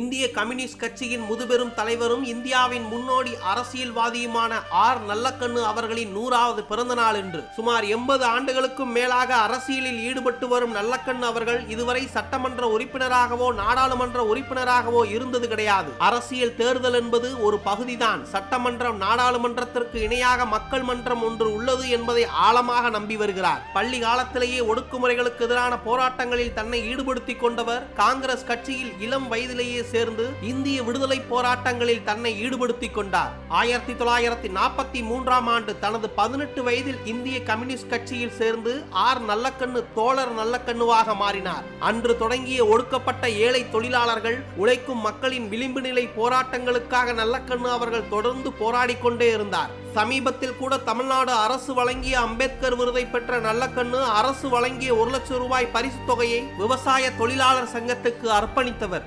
இந்திய கம்யூனிஸ்ட் கட்சியின் முதுபெரும் தலைவரும் இந்தியாவின் முன்னோடி அரசியல்வாதியுமான ஆர். நல்லக்கண்ணு அவர்களின் நூறாவது பிறந்த நாள் என்று சுமார் எண்பது ஆண்டுகளுக்கும் மேலாக அரசியலில் ஈடுபட்டு வரும் நல்லக்கண்ணு அவர்கள் இதுவரை சட்டமன்ற உறுப்பினராகவோ நாடாளுமன்ற உறுப்பினராகவோ இருந்தது கிடையாது. அரசியல் தேர்தல் என்பது ஒரு பகுதிதான். சட்டமன்றம் நாடாளுமன்றத்திற்கு இணையாக மக்கள் மன்றம் ஒன்று உள்ளது என்பதை ஆழமாக நம்பி வருகிறார். பள்ளி காலத்திலேயே ஒடுக்குமுறைகளுக்கு எதிரான போராட்டங்களில் தன்னை ஈடுபடுத்திக் கொண்டவர் காங்கிரஸ் கட்சியில் இளம் வயதிலேயே சேர்ந்து இந்திய விடுதலை போராட்டங்களில் தன்னை ஈடுபடுத்திக் கொண்டார். ஆயிரத்தி தொள்ளாயிரத்தி நாற்பத்தி மூன்றாம் ஆண்டு தனது பதினெட்டு வயதில் இந்திய கம்யூனிஸ்ட் கட்சியில் சேர்ந்து ஆர். நல்லக்கண்ணு தோழர் நல்லக்கண்ணுவாக மாறினார். அன்று தொடங்கிய ஒடுக்கப்பட்ட ஏழை தொழிலாளர்கள் உழைக்கும் மக்களின் விளிம்பு நிலை போராட்டங்களுக்காக நல்லக்கண்ணு அவர்கள் தொடர்ந்து போராடி கொண்டே இருந்தார். சமீபத்தில் கூட தமிழ்நாடு அரசு வழங்கிய அம்பேத்கர் விருதை பெற்ற நல்லக்கண்ணு அரசு வழங்கிய ஒரு லட்சம் ரூபாய் பரிசு தொகையை விவசாய தொழிலாளர் சங்கத்துக்கு அர்ப்பணித்தவர்.